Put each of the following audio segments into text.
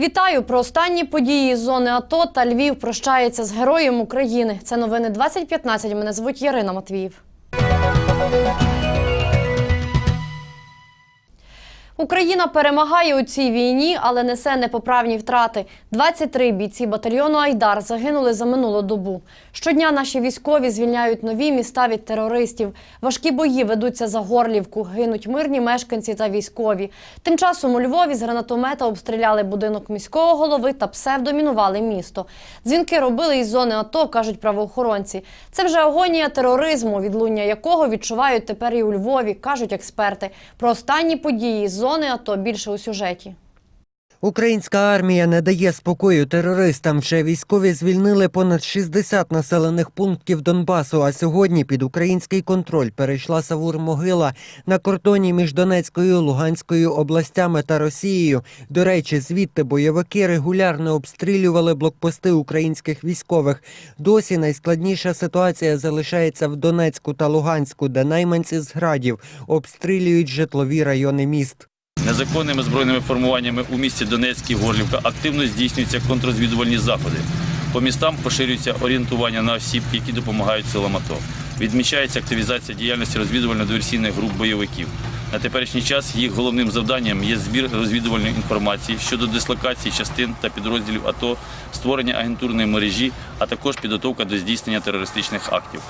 Вітаю про останні події з зони АТО та Львів прощається з героєм України. Це новини 2015. Мене звуть Ярина Матвіїв. Україна перемагає у цій війні, але несе непоправні втрати. 23 бійці батальйону Айдар загинули за минулу добу. Щодня наші військові звільняють нові міста від терористів. Важкі бої ведуться за Горлівку. Гинуть мирні мешканці та військові. Тим часом у Львові з гранатомета обстріляли будинок міського голови та псевдомінували місто. Дзвінки робили із зони АТО, кажуть правоохоронці. Це вже агонія тероризму, відлуння якого відчувають тепер і у Львові, кажуть експерти. Про останні події з зони АТО більше у сюжеті. Українська армія не дає спокою терористам. Вже військові звільнили понад 60 населених пунктів Донбасу. А сьогодні під український контроль перейшла Савур-Могила на кордоні між Донецькою, Луганською областями та Росією. До речі, звідти бойовики регулярно обстрілювали блокпости українських військових. Досі найскладніша ситуація залишається в Донецьку та Луганську, де найманці з градів обстрілюють житлові райони міст. Незаконними збройними формуваннями у місті Донецьк і Горлівка активно здійснюються контррозвідувальні заходи. По містам поширюється орієнтування на осіб, які допомагають силам АТО. Відмічається активізація діяльності розвідувально-диверсійних груп бойовиків. На теперішній час їх головним завданням є збір розвідувальної інформації щодо дислокації частин та підрозділів АТО, створення агентурної мережі, а також підготовка до здійснення терористичних актів.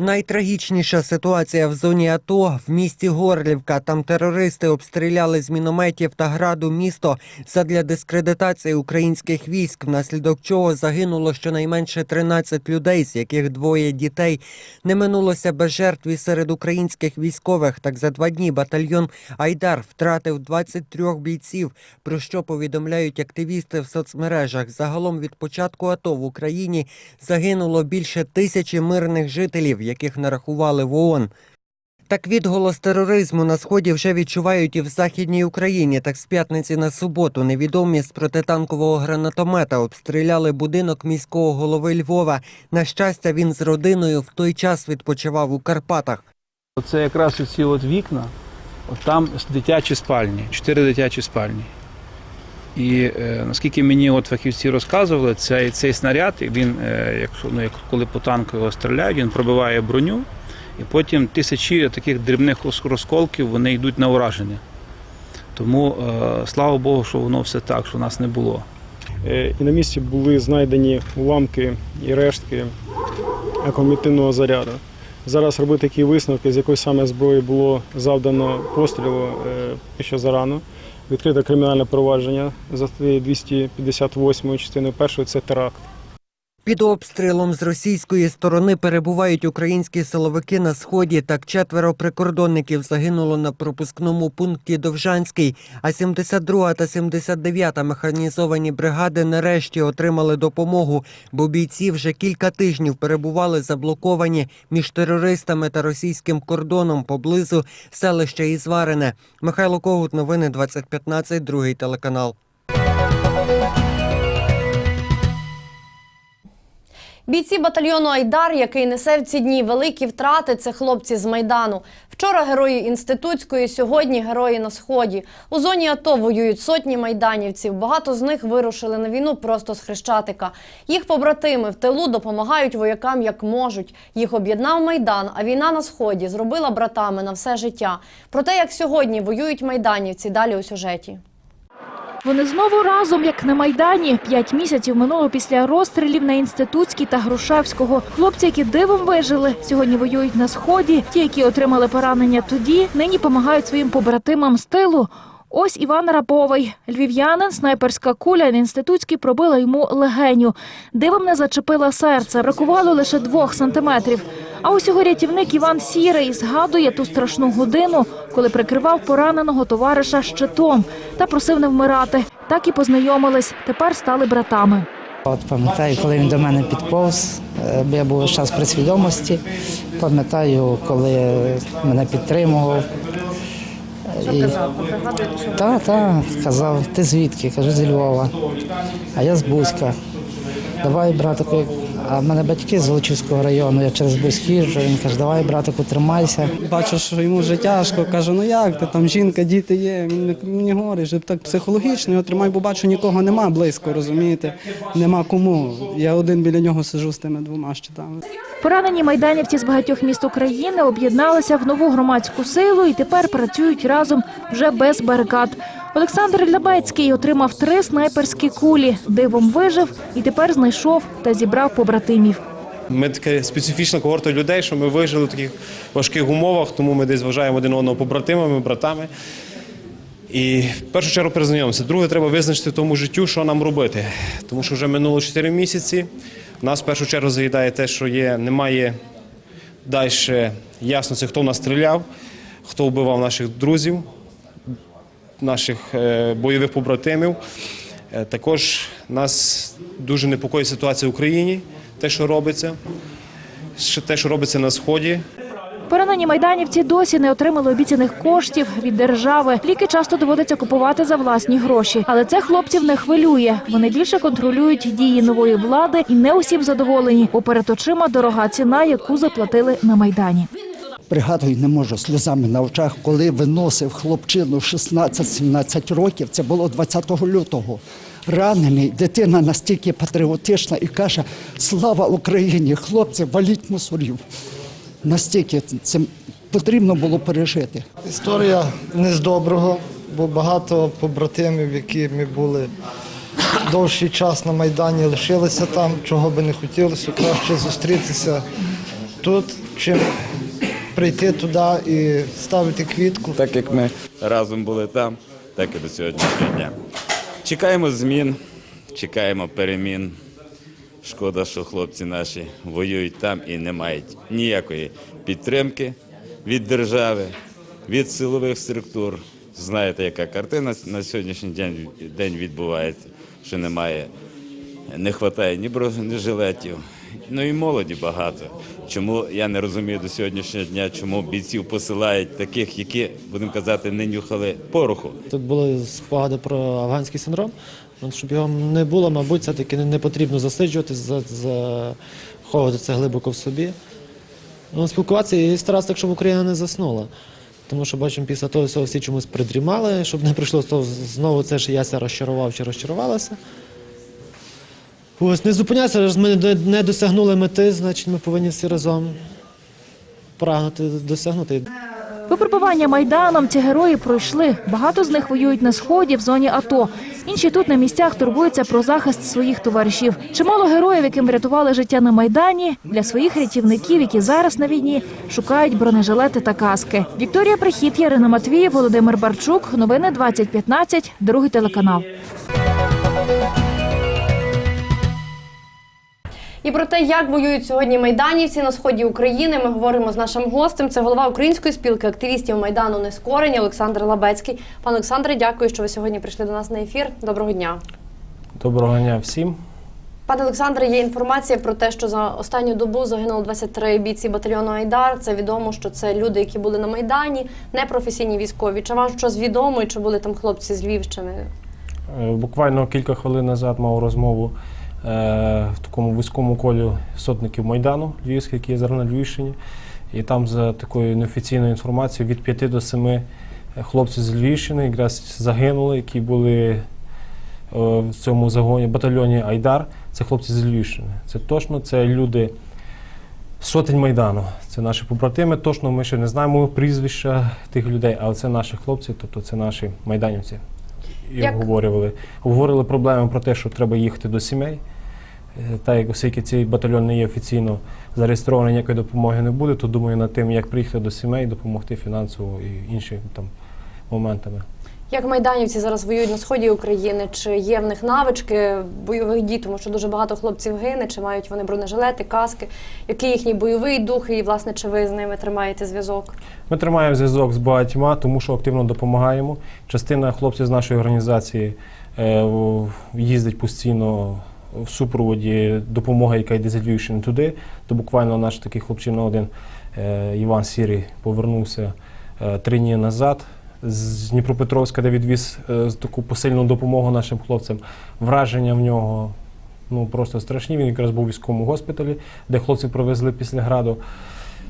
Найтрагічніша ситуація в зоні АТО в місті Горлівка. Там терористи обстріляли з мінометів та граду місто задля дискредитації українських військ, внаслідок чого загинуло щонайменше 13 людей, з яких двоє дітей. Не минулося без жертв і серед українських військових. Так за два дні батальйон Айдар втратив 23 бійців, про що повідомляють активісти в соцмережах. Загалом від початку АТО в Україні загинуло більше тисячі мирних жителів, яких нарахували в ООН. Так відголос тероризму на сході вже відчувають і в західній Україні. Так з п'ятниці на суботу невідомі з протитанкового гранатомета обстріляли будинок міського голови Львова. На щастя, він з родиною в той час відпочивав у Карпатах. Оце якраз оці от вікна, от там дитячі спальні, чотири дитячі спальні. І е, наскільки мені от фахівці розказували, цей, цей снаряд, він, е, якщо, ну, як, коли по танку його стріляють, він пробиває броню, і потім тисячі таких дрібних розколків вони йдуть на ураження. Тому е, слава Богу, що воно все так, що нас не було. Е, І на місці були знайдені уламки і рештки акумулятивного заряду. Зараз робити такі висновки, з якої саме зброї було завдано пострілу, ще зарано. Відкрите кримінальне провадження за статтею 258 частиною 1 це теракт. Під обстрілом з російської сторони перебувають українські силовики на сході. Так четверо прикордонників загинуло на пропускному пункті Довжанський. А 72 та 79 механізовані бригади нарешті отримали допомогу, бо бійці вже кілька тижнів перебували заблоковані між терористами та російським кордоном поблизу селища Ізварине. Михайло Когут, новини 2015, другий телеканал. Бійці батальйону Айдар, який несе в ці дні великі втрати, це хлопці з майдану. Вчора герої інститутської, сьогодні герої на сході. У зоні АТО воюють сотні майданівців. Багато з них вирушили на війну просто з хрещатика. Їх побратими в тилу допомагають воякам як можуть. Їх об'єднав майдан. А війна на сході зробила братами на все життя. Про те, як сьогодні воюють майданівці, далі у сюжеті. Вони знову разом, як на Майдані. П'ять місяців минуло після розстрілів на Інститутській та Грушевського. Хлопці, які дивом вижили, сьогодні воюють на сході. Ті, які отримали поранення тоді, нині допомагають своїм побратимам з тилу. Ось Іван Раповий, львів'янин, снайперська куля інститутській пробила йому легеню. Дивом не зачепила серце, бракувало лише двох сантиметрів. А ось його рятівник Іван Сірий згадує ту страшну годину, коли прикривав пораненого товариша щитом та просив не вмирати. Так і познайомились. Тепер стали братами. От пам'ятаю, коли він до мене підповз, е, я був час при свідомості. Пам'ятаю, коли мене підтримував. Що І... казав? Так, так, казав, ти звідки? Кажу, зі Львова. А я з Бузька. Давай, братику, А в мене батьки з Лучівського району, я через Бузьк їжджу, він каже, давай, братику, тримайся. Бачу, що йому вже тяжко. Кажу, ну як ти там жінка, діти є. Він мені говорить, що так психологічно його тримай, бо бачу, нікого нема близько, розумієте? Нема кому. Я один біля нього сижу з тими двома щитами. Поранені майданівці з багатьох міст України об'єдналися в нову громадську силу і тепер працюють разом вже без барикад. Олександр Лябецький отримав три снайперські кулі, дивом вижив і тепер знайшов та зібрав побратимів. Ми така специфічна когорта людей, що ми вижили в таких важких умовах, тому ми десь вважаємо один одного побратимами, братами. І в першу чергу перезнайомимося. Друге, треба визначити в тому життю, що нам робити. Тому що вже минуло 4 місяці. Нас в першу чергу заїдає те, що є, немає далі ясності, хто в нас стріляв, хто вбивав наших друзів, наших е, бойових побратимів. Е, Також нас дуже непокоїть ситуація в Україні, те, що робиться, те, що робиться на сході. Поранені майданівці досі не отримали обіцяних коштів від держави. Ліки часто доводиться купувати за власні гроші. Але це хлопців не хвилює. Вони більше контролюють дії нової влади і не усім задоволені. Бо перед очима дорога ціна, яку заплатили на майдані. Пригадую, не можу сльозами на очах, коли виносив хлопчину 16-17 років, це було 20 лютого. Ранений, дитина настільки патріотична і каже: Слава Україні! Хлопці, валіть мусорів. Настільки це потрібно було пережити. Історія не з доброго, бо багато побратимів, які ми були довший час на Майдані, лишилися там, чого би не хотілося, краще зустрітися тут, чим прийти туди і ставити квітку. Так як ми разом були там, так і до сьогоднішнього дня. Чекаємо змін, чекаємо перемін. Шкода, що хлопці наші воюють там і не мають ніякої підтримки від держави, від силових структур. Знаєте, яка картина на сьогоднішній день, день відбувається, що немає, не вистачає ні бронежилетів, ну і молоді багато. Чому я не розумію до сьогоднішнього дня, чому бійців посилають таких, які, будемо казати, не нюхали пороху. Тут були спогади про афганський синдром. Щоб його не було, мабуть, все-таки не, не потрібно засиджувати, за- заховувати це глибоко в собі. Ну, спілкуватися і старатися так, щоб Україна не заснула. Тому що бачимо, після того всього всі чомусь придрімали, щоб не прийшло знову це, що я розчарував чи розчарувалася. Ось не зупиняйся, раз ми не- досягнули мети, значить ми повинні всі разом прагнути досягнути. Випробування майданом ці герої пройшли. Багато з них воюють на сході в зоні АТО. Інші тут на місцях турбуються про захист своїх товаришів. Чимало героїв, яким врятували життя на майдані, для своїх рятівників, які зараз на війні шукають бронежилети та каски. Вікторія Прихід, Ярина Матвіїв, Володимир Барчук. Новини 2015, другий телеканал. І про те, як воюють сьогодні майданівці на сході України, ми говоримо з нашим гостем. Це голова Української спілки активістів майдану Нескорені Олександр Лабецький. Пане Олександре, дякую, що ви сьогодні прийшли до нас на ефір. Доброго дня. Доброго дня всім. Пане Олександре, є інформація про те, що за останню добу загинуло 23 бійці батальйону Айдар. Це відомо, що це люди, які були на майдані, непрофесійні військові. Чи вам щось відомо, і чи були там хлопці з Львівщини? Е, Буквально кілька хвилин назад мав розмову в такому вузькому колі сотників Майдану Львівських, які є зараз на Львівщині. І там за такою неофіційною інформацією від 5 до 7 хлопців з Львівщини якраз загинули, які були е, в цьому загоні батальйоні Айдар. Це хлопці з Львівщини. Це точно це люди сотень Майдану. Це наші побратими. Точно ми ще не знаємо прізвища тих людей, але це наші хлопці, тобто це наші майданівці. І Як- обговорювали. Обговорили проблеми про те, що треба їхати до сімей. Е, Та як оскільки цей батальйон не є офіційно зареєстрований, ніякої допомоги не буде, то думаю над тим, як приїхати до сімей, допомогти фінансово і іншими там моментами. Як майданівці зараз воюють на сході України? Чи є в них навички бойових дій? Тому що дуже багато хлопців гине, чи мають вони бронежилети, каски? Який їхній бойовий дух? І власне чи ви з ними тримаєте зв'язок? Ми тримаємо зв'язок з багатьма, тому що активно допомагаємо. Частина хлопців з нашої організації е, їздить постійно в супроводі допомоги, яка йде з Львівщини туди. То буквально наш такий хлопчина один е, Іван Сірий повернувся е, три дні назад з Дніпропетровська, де відвіз е, таку посильну допомогу нашим хлопцям. Враження в нього ну просто страшні. Він якраз був у військовому госпіталі, де хлопців привезли після граду.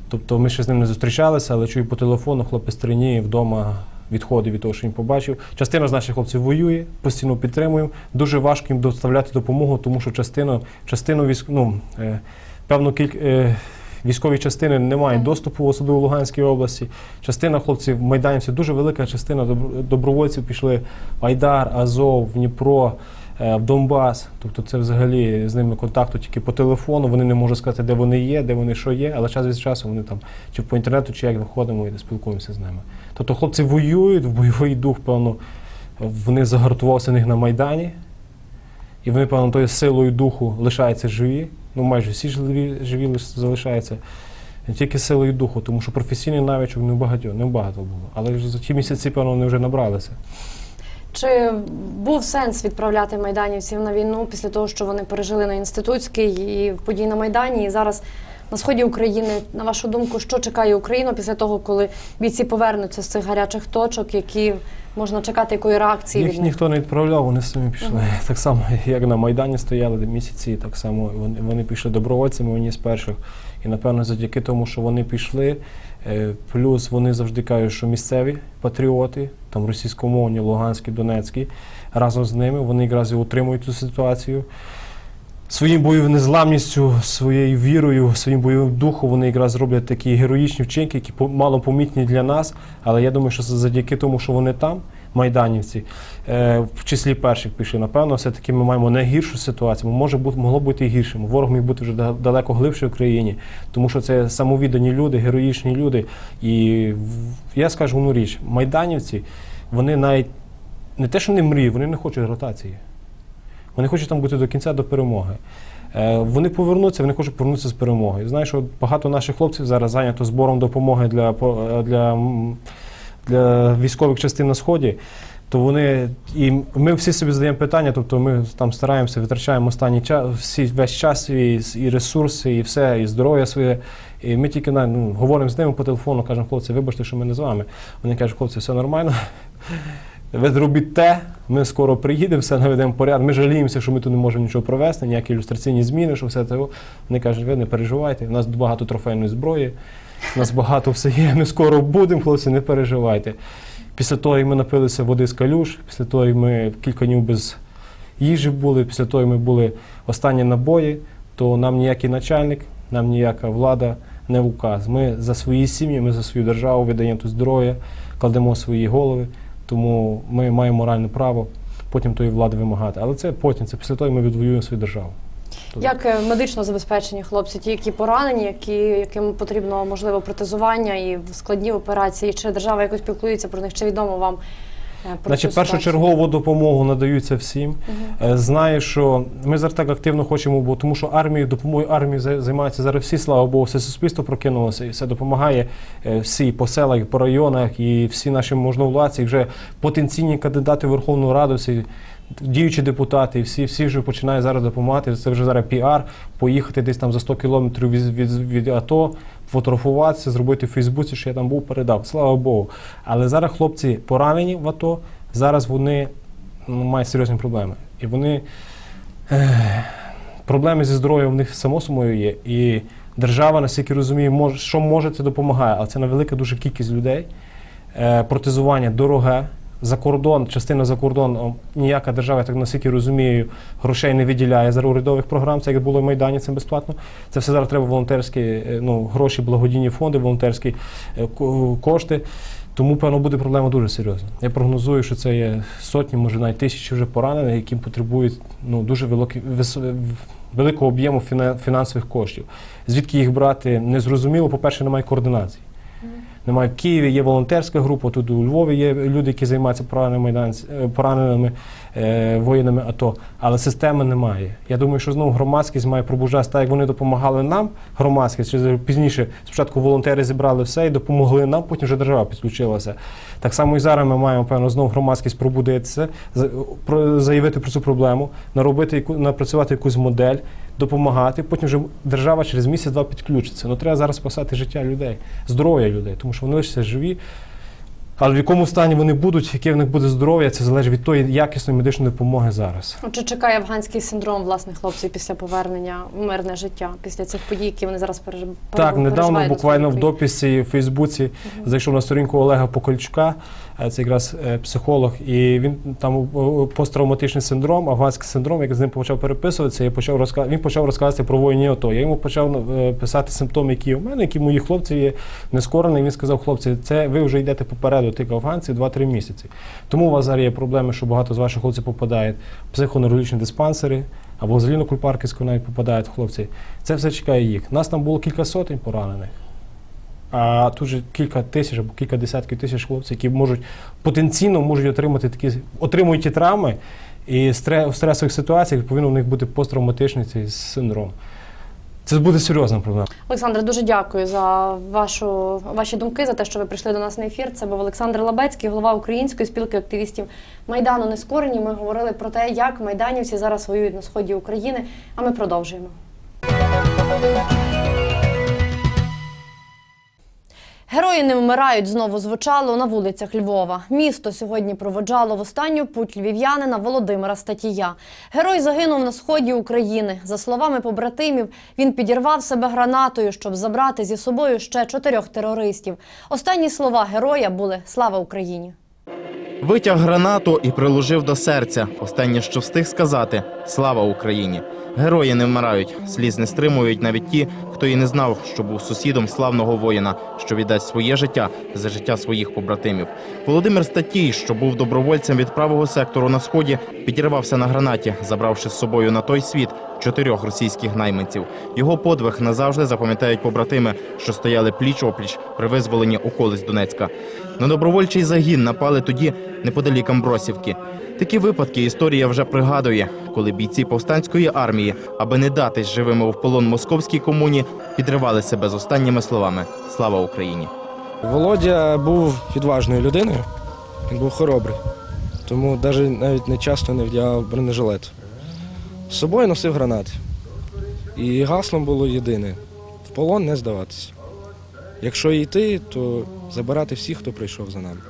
Тобто ми ще з ним не зустрічалися, але чую по телефону, хлопець триніє вдома відходить від того, що він побачив. Частина з наших хлопців воює, постійно підтримуємо. Дуже важко їм доставляти допомогу, тому що частину, частину військ, ну, е, певну кількість. Е, Військові частини не мають доступу, особливо в Луганській області. Частина хлопців, майданівців, дуже велика частина добро- добровольців пішли в Айдар, Азов, в Дніпро, е, в Донбас. Тобто це взагалі з ними контакту тільки по телефону. Вони не можуть сказати, де вони є, де вони що є, але час від часу вони там чи по інтернету, чи як виходимо і спілкуємося з ними. Тобто хлопці воюють, в бойовий дух, певно, вони загартувалися в них на Майдані. І вони, певно, тою силою духу лишаються живі. Ну, майже всі живі, живі лиш- залишаються. Не тільки силою духу, тому що професійний навичок не багато, не багато було. Але ж за ті місяці, певно, вони вже набралися. Чи був сенс відправляти майданівців на війну після того, що вони пережили на інститутській і в події на Майдані, і зараз на сході України? На вашу думку, що чекає Україну після того, коли бійці повернуться з цих гарячих точок, які можна чекати якої реакції Їх від них? ніхто не відправляв, вони самі пішли. Мгм. Так само, як на Майдані стояли місяці, так само вони, вони пішли добровольцями, вони з перших. І напевно завдяки тому, що вони пішли, е, плюс вони завжди кажуть, що місцеві патріоти, там російськомовні, луганські, донецькі, разом з ними вони якраз і утримують цю ситуацію. Своїм бойовою незламністю, своєю вірою, своїм бойовим духом вони якраз роблять такі героїчні вчинки, які мало помітні для нас. Але я думаю, що завдяки тому, що вони там, майданівці, е, в числі перших пішли. Напевно, все-таки ми маємо найгіршу ситуацію. Може бути, могло бути і гіршим. Ворог міг бути вже далеко глибше в країні, тому що це самовіддані люди, героїчні люди. І я скажу одну річ: майданівці, вони навіть не те, що не мріють, вони не хочуть ротації. Вони хочуть там бути до кінця до перемоги. Е, Вони повернуться, вони хочуть повернутися з перемогою. Знаєш, що багато наших хлопців зараз зайнято збором допомоги для, е, для, для військових частин на сході. То вони і ми всі собі задаємо питання, тобто ми там стараємося, витрачаємо останній час, всі весь час свій і ресурси, і все, і здоров'я своє. І ми тільки на, ну, говоримо з ними по телефону, кажемо, хлопці, вибачте, що ми не з вами. Вони кажуть, хлопці, все нормально. Ви зробіть те, ми скоро приїдемо, все наведемо порядок. Ми жаліємося, що ми тут не можемо нічого провести, ніякі ілюстраційні зміни, що все це. Вони кажуть, ви не переживайте, у нас багато трофейної зброї, у нас багато все є, ми скоро будемо, хлопці, не переживайте. Після того, як ми напилися води з калюш, після того, як ми кілька днів без їжі були, після того, як ми були останні набої, то нам ніякий начальник, нам ніяка влада не указ. Ми за свої сім'ї, ми за свою державу видаємо тут здоров'я, кладемо свої голови. Тому ми маємо моральне право потім тої влади вимагати. Але це потім, це після того, ми відвоюємо свою державу. Як е, медично забезпечені хлопці, ті, які поранені, які, яким потрібно можливо протезування і складні операції, чи держава якось піклується про них, чи відомо вам Значить, першочергову допомогу надаються всім. Угу. Знаю, що ми зараз так активно хочемо, бо тому що армію, допомогою армії зай- займаються зараз всі, слава Богу, все суспільство прокинулося і все допомагає е, всі по селах, по районах і всі наші можновладці, і вже потенційні кандидати в Верховну Раду, всі діючі депутати, всі, всі вже починають зараз допомагати. Це вже зараз піар, поїхати десь там за 100 кілометрів від, від, від АТО, фотографуватися, зробити в Фейсбуці, що я там був, передав. Слава Богу. Але зараз хлопці поранені в АТО, зараз вони ну, мають серйозні проблеми. І вони е, проблеми зі здоров'ям в них само собою є. І держава, наскільки розумію, може, що може, це допомагає, але це на велика дуже кількість людей. Е, протезування дороге. За кордон, частина за кордон, ніяка держава, я так наскільки розумію, грошей не виділяє за урядових програм, це як було в Майдані, це безплатно. Це все зараз треба волонтерські е, ну, гроші, благодійні фонди, волонтерські е, ко- кошти. Тому, певно, буде проблема дуже серйозна. Я прогнозую, що це є сотні, може навіть тисячі вже поранених, які потребують ну, дуже великий, великого об'єму фіна- фінансових коштів. Звідки їх брати, не зрозуміло. По-перше, немає координації. Немає в Києві, є волонтерська група, тут у Львові є люди, які займаються пораненими, е, пораненими воїнами АТО, але системи немає. Я думаю, що знову громадськість має пробужатися, так як вони допомагали нам, громадськість, чи пізніше спочатку волонтери зібрали все і допомогли нам, потім вже держава підключилася. Так само і зараз ми маємо, певно, знову громадськість пробудитися, за- про- заявити про цю проблему, наробити яку, напрацювати якусь модель, допомагати. Потім вже держава через місяць-два підключиться. Ну треба зараз спасати життя людей, здоров'я людей, тому що вони лише живі. Але в якому стані вони будуть, яке в них буде здоров'я, це залежить від тої якісної медичної допомоги зараз. Чи чекає афганський синдром власне хлопців після повернення в мирне життя, після цих подій, які вони зараз переживають? Так, недавно буквально в дописі в Фейсбуці зайшов на сторінку Олега Покольчука, це якраз е, психолог, і він там е, посттравматичний синдром, афганський синдром, як з ним почав переписуватися, я почав розка... він почав розказувати про воєнні АТО. Я йому почав е, писати симптоми, які у мене, які мої хлопці є нескорений. Він сказав, хлопці, це ви вже йдете попереду тих афганців 2-3 місяці. Тому у вас зараз є проблеми, що багато з ваших хлопців попадають в психоневрологічні диспансери. Або в Заліно-Кульпарківську навіть попадають хлопці. Це все чекає їх. Нас там було кілька сотень поранених. А тут же кілька тисяч або кілька десятків тисяч хлопців, які можуть потенційно можуть отримати такі, отримують ті травми, і в стресових ситуаціях повинен у них бути посттравматичний цей синдром. Це буде серйозна проблема. Олександре, дуже дякую за вашу ваші думки, за те, що ви прийшли до нас на ефір. Це був Олександр Лабецький, голова Української спілки активістів Майдану Нескорені. Ми говорили про те, як майданівці зараз воюють на сході України. А ми продовжуємо. Герої не вмирають знову звучало на вулицях Львова. Місто сьогодні проводжало в останню путь львів'янина Володимира Статія. Герой загинув на сході України. За словами побратимів, він підірвав себе гранатою, щоб забрати зі собою ще чотирьох терористів. Останні слова героя були Слава Україні. Витяг гранату і приложив до серця. Останнє, що встиг сказати слава Україні. Герої не вмирають, сліз не стримують навіть ті, хто і не знав, що був сусідом славного воїна, що віддасть своє життя за життя своїх побратимів. Володимир Статій, що був добровольцем від правого сектору на сході, підірвався на гранаті, забравши з собою на той світ чотирьох російських найманців. Його подвиг назавжди запам'ятають побратими, що стояли пліч опліч при визволенні околиць Донецька. На добровольчий загін напали тоді неподалік Амбросівки. Такі випадки історія вже пригадує, коли бійці повстанської армії, аби не датись живими в полон московській комуні, підривали себе з останніми словами Слава Україні! Володя був відважною людиною, він був хоробрий, тому навіть, не часто не вдягав бронежилет. З собою носив гранати. І гаслом було єдине в полон не здаватися. Якщо йти, то забирати всіх, хто прийшов за нами.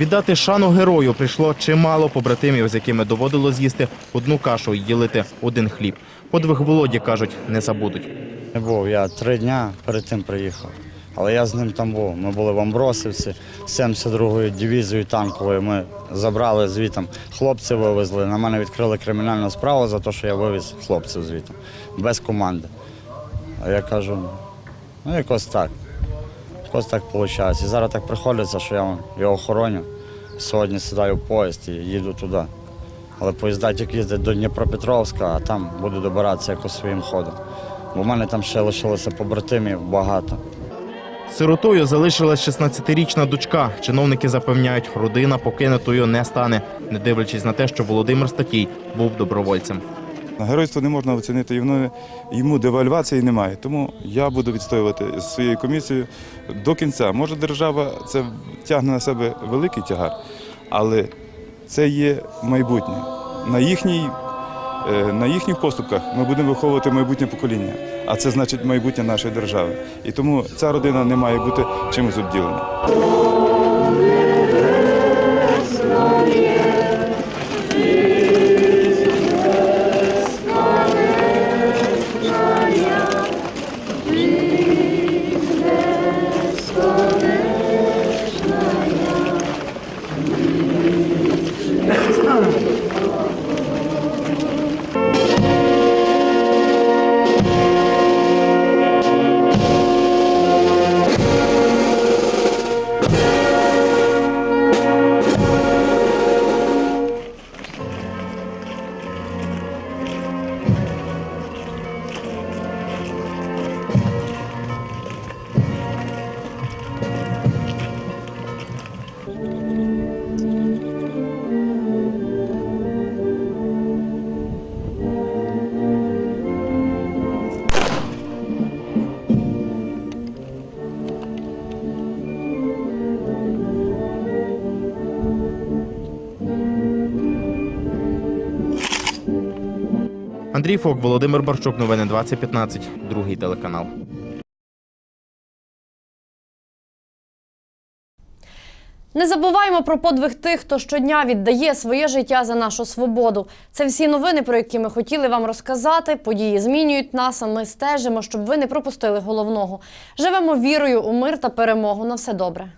Віддати шану герою прийшло чимало побратимів, з якими доводило з'їсти одну кашу і ділити один хліб. Подвиг Володі, кажуть, не забудуть. Не був, я три дня перед тим приїхав. Але я з ним там був. Ми були в Амбросівці, 72-ю дивізією танковою. Ми забрали звітом, хлопців вивезли. На мене відкрили кримінальну справу за те, що я вивіз хлопців звітом, без команди. А я кажу, ну якось так. Якось так виходить. І зараз так приходиться, що я його охороню. Сьогодні сідаю в поїзд і їду туди. Але поїзда тільки їздять до Дніпропетровська, а там буду добиратися якось своїм ходом. Бо в мене там ще лишилося побратимів багато. Сиротою залишилась 16-річна дочка. Чиновники запевняють, родина покинутою не стане, не дивлячись на те, що Володимир Статій був добровольцем. Геройство не можна оцінити, і воно йому девальвації немає. Тому я буду відстоювати своєю комісією до кінця. Може, держава це тягне на себе великий тягар, але це є майбутнє. На їхній, е, на їхніх поступках ми будемо виховувати майбутнє покоління, а це значить майбутнє нашої держави. І тому ця родина не має бути чимось обділена. Андрій Фок, Володимир Барчук, новини 2015, другий телеканал. Не забуваємо про подвиг тих, хто щодня віддає своє життя за нашу свободу. Це всі новини, про які ми хотіли вам розказати. Події змінюють нас, а ми стежимо, щоб ви не пропустили головного. Живемо вірою у мир та перемогу. На все добре.